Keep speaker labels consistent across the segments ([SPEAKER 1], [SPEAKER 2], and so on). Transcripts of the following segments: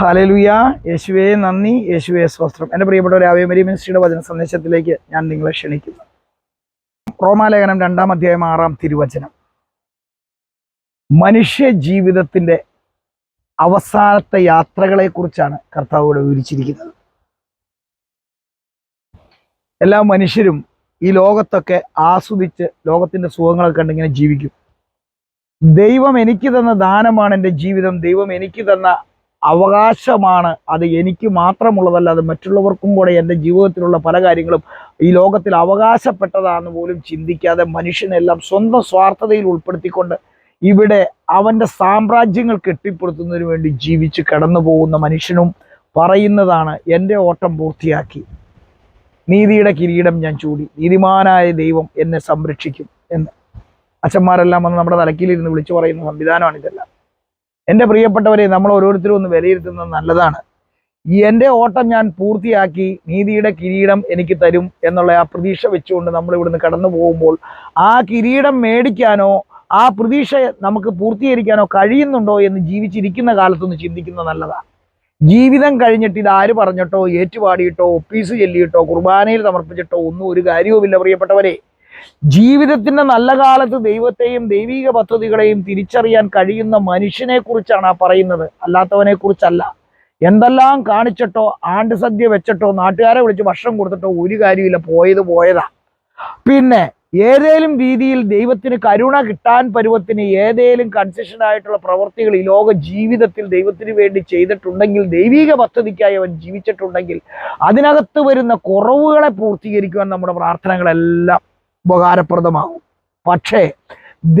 [SPEAKER 1] ഹാലലുയ യേശുവേ നന്ദി. യേശുവേ സ്വസ്ത്രം എന്റെ പ്രിയപ്പെട്ട ആവേമരി മിനിസ്ട്രിയുടെ വചന സന്ദേശത്തിലേക്ക് ഞാൻ നിങ്ങളെ ക്ഷണിക്കുന്നു. റോമാലേഖനം രണ്ടാം അധ്യായം ആറാം തിരുവചനം. മനുഷ്യ ജീവിതത്തിന്റെ അവസാനത്തെ യാത്രകളെക്കുറിച്ചാണ് കർത്താവ് ഇവിടെ വിവരിച്ചിരിക്കുന്നത്. എല്ലാ മനുഷ്യരും ഈ ലോകത്തൊക്കെ ആസ്വദിച്ച് ലോകത്തിന്റെ സുഖങ്ങളൊക്കെ കണ്ടിങ്ങനെ ജീവിക്കും. ദൈവം എനിക്ക് തന്ന ദാനമാണ് എന്റെ ജീവിതം. ദൈവം എനിക്ക് തന്ന അവകാശമാണ്. അത് എനിക്ക് മാത്രമുള്ളതല്ല അത് മറ്റുള്ളവർക്കും കൂടെ എന്റെ ജീവിതത്തിലുള്ള പല കാര്യങ്ങളും ഈ ലോകത്തിൽ അവകാശപ്പെട്ടതാണെന്ന് പോലും ചിന്തിക്കാതെ മനുഷ്യനെല്ലാം സ്വന്തം സ്വാർത്ഥതയിൽ ഉൾപ്പെടുത്തിക്കൊണ്ട് ഇവിടെ അവന്റെ സാമ്രാജ്യങ്ങൾ കെട്ടിപ്പടുത്തുന്നതിന് വേണ്ടി ജീവിച്ച് കടന്നു പോകുന്ന മനുഷ്യനും പറയുന്നതാണ് എന്റെ ഓട്ടം പൂർത്തിയാക്കി. നീതിയുടെ കിരീടം ഞാൻ ചൂടി. നീതിമാനായ ദൈവം എന്നെ സംരക്ഷിക്കും എന്ന്. അച്ഛന്മാരെല്ലാം വന്ന് നമ്മുടെ തലക്കിലിരുന്ന് വിളിച്ചു പറയുന്ന സംവിധാനമാണ് ഇതെല്ലാം എന്റെ പ്രിയപ്പെട്ടവരെ നമ്മൾ ഓരോരുത്തരും ഒന്ന് വിലയിരുത്തുന്നത് നല്ലതാണ്. എന്റെ ഓട്ടം ഞാൻ പൂർത്തിയാക്കി നീതിയുടെ കിരീടം എനിക്ക് തരും എന്നുള്ള ആ പ്രതീക്ഷ വെച്ചുകൊണ്ട് നമ്മൾ ഇവിടുന്ന് കടന്നു പോകുമ്പോൾ ആ കിരീടം മേടിക്കാനോ ആ പ്രതീക്ഷ നമുക്ക് പൂർത്തീകരിക്കാനോ കഴിയുന്നുണ്ടോ എന്ന് ജീവിച്ചിരിക്കുന്ന കാലത്തൊന്ന് ചിന്തിക്കുന്നത് നല്ലതാണ്. ജീവിതം കഴിഞ്ഞിട്ട് ഇത് ആര് പറഞ്ഞിട്ടോ ഏറ്റുപാടിയിട്ടോ ഒപ്പീസ് ചൊല്ലിയിട്ടോ കുർബാനയിൽ സമർപ്പിച്ചിട്ടോ ഒന്നും ഒരു കാര്യവുമില്ല പ്രിയപ്പെട്ടവരെ. ജീവിതത്തിന്റെ നല്ല കാലത്ത് ദൈവത്തെയും ദൈവിക പദ്ധതികളെയും തിരിച്ചറിയാൻ കഴിയുന്ന മനുഷ്യനെ കുറിച്ചാണ് ആ പറയുന്നത്. അല്ലാത്തവനെ കുറിച്ചല്ല എന്തെല്ലാം കാണിച്ചിട്ടോ ആണ്ട് സദ്യ വെച്ചിട്ടോ നാട്ടുകാരെ വിളിച്ച് ഭക്ഷണം കൊടുത്തിട്ടോ ഒരു കാര്യമില്ല പോയത് പോയതാ. പിന്നെ ഏതേലും രീതിയിൽ ദൈവത്തിന് കരുണ കിട്ടാൻ പരുവത്തിന് ഏതേലും കൺസെഷൻ ആയിട്ടുള്ള പ്രവർത്തികൾ ഈ ലോക ജീവിതത്തിൽ ദൈവത്തിന് വേണ്ടി ചെയ്തിട്ടുണ്ടെങ്കിൽ ദൈവിക പദ്ധതിക്കായി അവൻ ജീവിച്ചിട്ടുണ്ടെങ്കിൽ അതിനകത്ത് വരുന്ന കുറവുകളെ പൂർത്തീകരിക്കുവാൻ നമ്മുടെ പ്രാർത്ഥനകളെല്ലാം ഉപകാരപ്രദമാകും. പക്ഷേ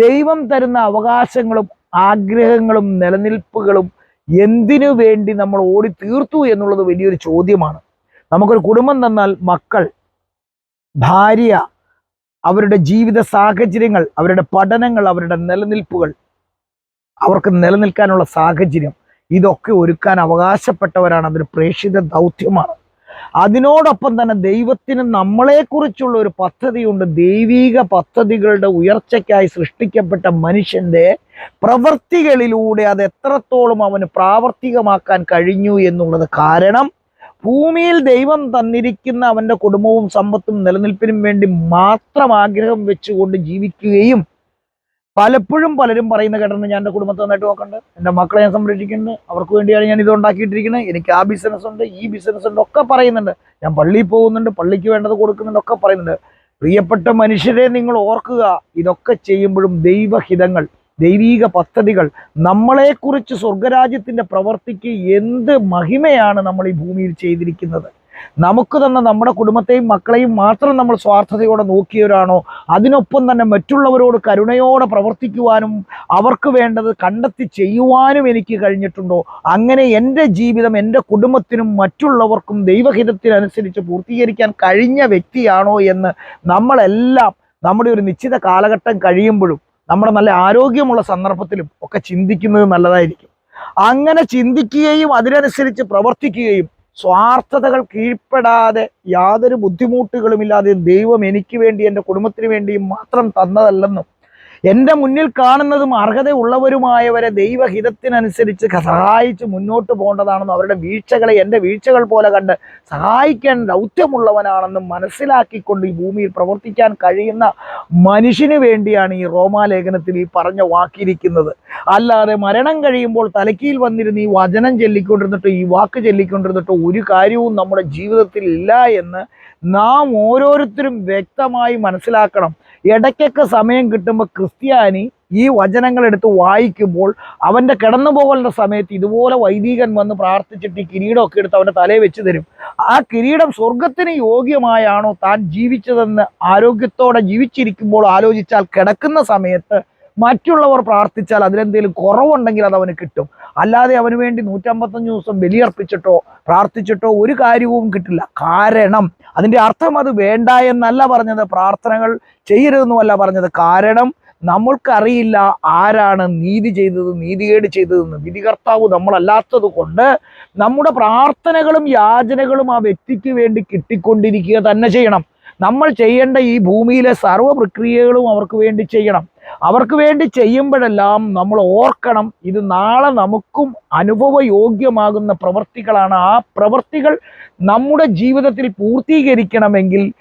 [SPEAKER 1] ദൈവം തരുന്ന അവകാശങ്ങളും ആഗ്രഹങ്ങളും നിലനിൽപ്പുകളും എന്തിനു വേണ്ടി നമ്മൾ ഓടി തീർത്തു എന്നുള്ളത് വലിയൊരു ചോദ്യമാണ്. നമുക്കൊരു കുടുംബം തന്നാൽ മക്കൾ ഭാര്യ അവരുടെ ജീവിത സാഹചര്യങ്ങൾ അവരുടെ പഠനങ്ങൾ അവരുടെ നിലനിൽപ്പുകൾ അവർക്ക് നിലനിൽക്കാനുള്ള സാഹചര്യം ഇതൊക്കെ ഒരുക്കാൻ അവകാശപ്പെട്ടവരാണ്. അതൊരു പ്രേക്ഷിത ദൗത്യമാണ്. അതിനോടൊപ്പം തന്നെ ദൈവത്തിന് നമ്മളെക്കുറിച്ചുള്ള ഒരു പദ്ധതിയുണ്ട്. ദൈവീക പദ്ധതികളുടെ ഉയർച്ചയ്ക്കായി സൃഷ്ടിക്കപ്പെട്ട മനുഷ്യന്റെ പ്രവൃത്തികളിലൂടെ അത് എത്രത്തോളം അവന് പ്രാവർത്തികമാക്കാൻ കഴിഞ്ഞു എന്നുള്ളത് കാരണം ഭൂമിയിൽ ദൈവം തന്നിരിക്കുന്ന അവന്റെ കുടുംബവും സമ്പത്തും നിലനിൽപ്പിനും വേണ്ടി മാത്രം ആഗ്രഹം വെച്ചുകൊണ്ട് ജീവിക്കുകയും പലപ്പോഴും പലരും പറയുന്ന കേട്ടിട്ടുണ്ട് ഞാൻ എന്റെ കുടുംബത്തെ നന്നായിട്ട് നോക്കേണ്ടത് എന്റെ മക്കളെ ഞാൻ സംരക്ഷിക്കുന്നുണ്ട് അവർക്ക് വേണ്ടിയാണ് ഞാൻ ഇത് ഉണ്ടാക്കിയിട്ടിരിക്കുന്നത് എനിക്ക് ആ ബിസിനസ് ഉണ്ട് ഈ ബിസിനസ് ഉണ്ട് ഒക്കെ പറയുന്നുണ്ട്. ഞാൻ പള്ളിയിൽ പോകുന്നുണ്ട് പള്ളിക്ക് വേണ്ടത് കൊടുക്കുന്നുണ്ട് ഒക്കെ പറയുന്നുണ്ട്. പ്രിയപ്പെട്ട മനുഷ്യരെ നിങ്ങൾ ഓർക്കുക ഇതൊക്കെ ചെയ്യുമ്പോഴും ദൈവഹിതങ്ങൾ ദൈവീക പദ്ധതികൾ നമ്മളെക്കുറിച്ച് സ്വർഗരാജ്യത്തിന്റെ പ്രവർത്തിക്ക് എന്ത് മഹിമയാണ് നമ്മൾ ഈ ഭൂമിയിൽ ചെയ്തിരിക്കുന്നത്? നമുക്ക് തന്നെ നമ്മുടെ കുടുംബത്തെയും മക്കളെയും മാത്രം നമ്മൾ സ്വാർത്ഥതയോടെ നോക്കിയവരാണോ? അതിനൊപ്പം തന്നെ മറ്റുള്ളവരോട് കരുണയോടെ പ്രവർത്തിക്കുവാനും അവർക്ക് വേണ്ടത് കണ്ടെത്തി ചെയ്യുവാനും എനിക്ക് കഴിഞ്ഞിട്ടുണ്ടോ? അങ്ങനെ എന്റെ ജീവിതം എന്റെ കുടുംബത്തിനും മറ്റുള്ളവർക്കും ദൈവഹിതത്തിനനുസരിച്ച് പൂർത്തീകരിക്കാൻ കഴിഞ്ഞ വ്യക്തിയാണോ എന്ന് നമ്മളെല്ലാം നമ്മുടെ ഒരു നിശ്ചിത കാലഘട്ടം കഴിയുമ്പോഴും നമ്മുടെ നല്ല ആരോഗ്യമുള്ള സന്ദർഭത്തിലും ഒക്കെ ചിന്തിക്കുന്നത് നല്ലതായിരിക്കും. അങ്ങനെ ചിന്തിക്കുകയും അതിനനുസരിച്ച് പ്രവർത്തിക്കുകയും സ്വാർത്ഥതകൾ കീഴ്പ്പെടാതെ യാതൊരു ബുദ്ധിമുട്ടുകളുമില്ലാതെ ദൈവം എനിക്ക് വേണ്ടി എന്റെ കുടുംബത്തിന് വേണ്ടിയും മാത്രം തന്നതല്ലെന്നും എന്റെ മുന്നിൽ കാണുന്നതും അർഹതയുള്ളവരുമായവരെ ദൈവഹിതത്തിനനുസരിച്ച് സഹായിച്ച് മുന്നോട്ട് പോകേണ്ടതാണെന്നും അവരുടെ വീഴ്ചകളെ എന്റെ വീഴ്ചകൾ പോലെ കണ്ട് സഹായിക്കാൻ ദൗത്യമുള്ളവനാണെന്നും മനസ്സിലാക്കിക്കൊണ്ട് ഈ ഭൂമിയിൽ പ്രവർത്തിക്കാൻ കഴിയുന്ന മനുഷ്യന് വേണ്ടിയാണ് ഈ റോമാലേഖനത്തിൽ ഈ പറഞ്ഞ വാക്കിയിരിക്കുന്നത് അല്ലാതെ മരണം കഴിയുമ്പോൾ തലക്കിയിൽ വന്നിരുന്ന് ഈ വചനം ചൊല്ലിക്കൊണ്ടിരുന്നിട്ടോ ഈ വാക്ക് ചൊല്ലിക്കൊണ്ടിരുന്നിട്ടോ ഒരു കാര്യവും നമ്മുടെ ജീവിതത്തിൽ ഇല്ല എന്ന് നാം ഓരോരുത്തരും വ്യക്തമായി മനസ്സിലാക്കണം. ഇടയ്ക്കൊക്കെ സമയം കിട്ടുമ്പോൾ ക്രിസ്ത്യാനി ഈ വചനങ്ങൾ എടുത്ത് വായിക്കുമ്പോൾ അവന്റെ കിടന്നുപോകലിന്റെ സമയത്ത് ഇതുപോലെ വൈദികൻ വന്ന് പ്രാർത്ഥിച്ചിട്ട് ഈ കിരീടമൊക്കെ എടുത്ത് അവന്റെ തലയിൽ വെച്ച് തരും. ആ കിരീടം സ്വർഗത്തിന് യോഗ്യമായാണോ താൻ ജീവിച്ചതെന്ന് ആരോഗ്യത്തോടെ ജീവിച്ചിരിക്കുമ്പോൾ ആലോചിച്ചാൽ കിടക്കുന്ന സമയത്ത് മറ്റുള്ളവർ പ്രാർത്ഥിച്ചാൽ അതിലെന്തെങ്കിലും കുറവുണ്ടെങ്കിൽ അത് അവന് കിട്ടും. അല്ലാതെ അവന് വേണ്ടി നൂറ്റമ്പത്തഞ്ച് ദിവസം ബലിയർപ്പിച്ചിട്ടോ പ്രാർത്ഥിച്ചിട്ടോ ഒരു കാര്യവും കിട്ടില്ല. കാരണം അതിന്റെ അർത്ഥം അത് വേണ്ട എന്നല്ല പറഞ്ഞത്. പ്രാർത്ഥനകൾ ചെയ്യരുതെന്നുമല്ല പറഞ്ഞത്. കാരണം നമ്മൾക്കറിയില്ല ആരാണ് നീതി ചെയ്തത് നീതികേട് ചെയ്തതെന്ന്. വിധികർത്താവ് നമ്മളല്ലാത്തത് കൊണ്ട് നമ്മുടെ പ്രാർത്ഥനകളും യാചനകളും ആ വ്യക്തിക്ക് വേണ്ടി കിട്ടിക്കൊണ്ടിരിക്കുക തന്നെ ചെയ്യണം. നമ്മൾ ചെയ്യേണ്ട ഈ ഭൂമിയിലെ സർവ പ്രക്രിയകളും അവർക്ക് വേണ്ടി ചെയ്യണം. അവർക്ക് വേണ്ടി ചെയ്യുമ്പോഴെല്ലാം നമ്മൾ ഓർക്കണം ഇത് നാളെ നമുക്കും അനുഭവയോഗ്യമാകുന്ന പ്രവർത്തികളാണ്. ആ പ്രവർത്തികൾ നമ്മുടെ ജീവിതത്തിൽ പൂർത്തീകരിക്കണമെങ്കിൽ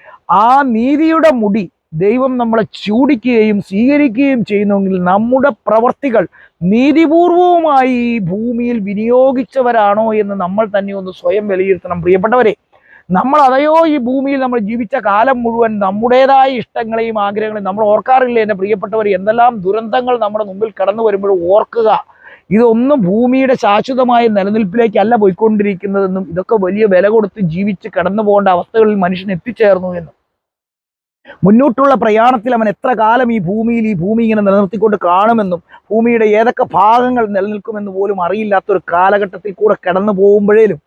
[SPEAKER 1] ആ നീതിയുടെ മുടി ദൈവം നമ്മളെ ചൂടിക്കുകയും സ്വീകരിക്കുകയും ചെയ്യുന്നുവെങ്കിൽ നമ്മുടെ പ്രവർത്തികൾ നീതിപൂർവവുമായി ഭൂമിയിൽ വിനിയോഗിച്ചവരാണോ എന്ന് നമ്മൾ തന്നെ ഒന്ന് സ്വയം വിലയിരുത്തണം. പ്രിയപ്പെട്ടവരെ നമ്മൾ അതയോ ഈ ഭൂമിയിൽ നമ്മൾ ജീവിച്ച കാലം മുഴുവൻ നമ്മുടേതായ ഇഷ്ടങ്ങളെയും ആഗ്രഹങ്ങളെയും നമ്മൾ ഓർക്കാറില്ല? എന്റെ പ്രിയപ്പെട്ടവർ എന്തെല്ലാം ദുരന്തങ്ങൾ നമ്മുടെ മുമ്പിൽ കടന്നു വരുമ്പോൾ ഓർക്കുക. ഇതൊന്നും ഭൂമിയുടെ ശാശ്വതമായ നിലനിൽപ്പിലേക്കല്ല പോയിക്കൊണ്ടിരിക്കുന്നതെന്നും ഇതൊക്കെ വലിയ വില കൊടുത്ത് ജീവിച്ച് കടന്നു പോകേണ്ട അവസ്ഥകളിൽ മനുഷ്യൻ എത്തിച്ചേർന്നു എന്നും. മുന്നോട്ടുള്ള പ്രയാണത്തിൽ അവൻ എത്ര കാലം ഈ ഭൂമിയിൽ ഈ ഭൂമി ഇങ്ങനെ നിലനിർത്തിക്കൊണ്ട് കാണുമെന്നും ഭൂമിയുടെ ഏതൊക്കെ ഭാഗങ്ങൾ നിലനിൽക്കുമെന്ന് പോലും അറിയില്ലാത്ത ഒരു കാലഘട്ടത്തിൽ കൂടെ കടന്നു പോകുമ്പോഴേലും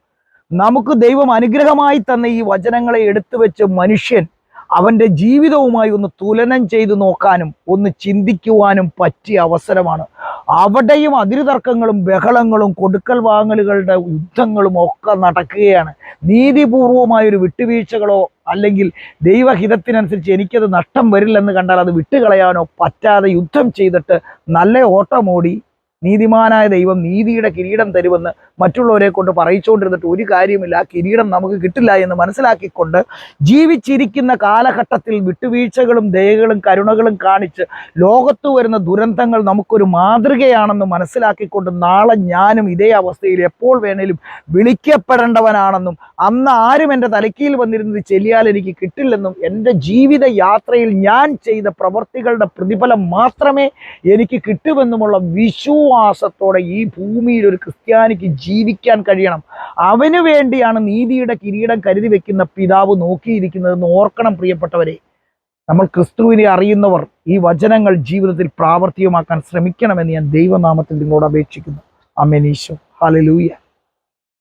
[SPEAKER 1] നമുക്ക് ദൈവം അനുഗ്രഹമായി തന്ന ഈ വചനങ്ങളെ എടുത്തു വെച്ച് മനുഷ്യൻ അവന്റെ ജീവിതവുമായി ഒന്ന് തുലനം ചെയ്തു നോക്കാനും ഒന്ന് ചിന്തിക്കുവാനും പറ്റിയ അവസരമാണ്. അവിടെയും അതിരുതർക്കങ്ങളും ബഹളങ്ങളും കൊടുക്കൽ വാങ്ങലുകളുടെ യുദ്ധങ്ങളും ഒക്കെ നടക്കുകയാണ്. നീതിപൂർവമായ ഒരു വിട്ടുവീഴ്ചകളോ അല്ലെങ്കിൽ ദൈവഹിതത്തിനനുസരിച്ച് എനിക്കത് നഷ്ടം വരില്ലെന്ന് കണ്ടാൽ അത് വിട്ടുകളയാനോ പറ്റാതെ യുദ്ധം ചെയ്തിട്ട് നല്ല ഓട്ടമോടി നീതിമാനായ ദൈവം നീതിയുടെ കിരീടം തരുമെന്ന് മറ്റുള്ളവരെ കൊണ്ട് പറയിച്ചുകൊണ്ടിരുന്നിട്ട് ഒരു കാര്യമില്ല. ആ കിരീടം നമുക്ക് കിട്ടില്ല എന്ന് മനസ്സിലാക്കിക്കൊണ്ട് ജീവിച്ചിരിക്കുന്ന കാലഘട്ടത്തിൽ വിട്ടുവീഴ്ചകളും ദയകളും കരുണകളും കാണിച്ച് ലോകത്ത് വരുന്ന ദുരന്തങ്ങൾ നമുക്കൊരു മാതൃകയാണെന്ന് മനസ്സിലാക്കിക്കൊണ്ട് നാളെ ഞാനും ഇതേ അവസ്ഥയിൽ എപ്പോൾ വേണേലും വിളിക്കപ്പെടേണ്ടവനാണെന്നും അന്ന് ആരും എന്റെ തലക്കിയിൽ വന്നിരുന്നത് ചെല്ലിയാൽ എനിക്ക് കിട്ടില്ലെന്നും എന്റെ ജീവിത യാത്രയിൽ ഞാൻ ചെയ്ത പ്രവൃത്തികളുടെ പ്രതിഫലം മാത്രമേ എനിക്ക് കിട്ടുമെന്നുമുള്ള വിശ്വാസത്തോടെ ഈ ഭൂമിയിൽ ഒരു ക്രിസ്ത്യാനിക്ക് ജീവിക്കാൻ കഴിയണം. അവന് വേണ്ടിയാണ് നീതിയുടെ കിരീടം കരുതി വെക്കുന്ന പിതാവ് നോക്കിയിരിക്കുന്നതെന്ന് ഓർക്കണം പ്രിയപ്പെട്ടവരെ. നമ്മൾ ക്രിസ്തുവിനെ അറിയുന്നവർ ഈ വചനങ്ങൾ ജീവിതത്തിൽ പ്രാവർത്തികമാക്കാൻ ശ്രമിക്കണമെന്ന് ഞാൻ ദൈവനാമത്തിൽ നിങ്ങളോട് അപേക്ഷിക്കുന്നു. അമേനീശോ ഹലലൂയ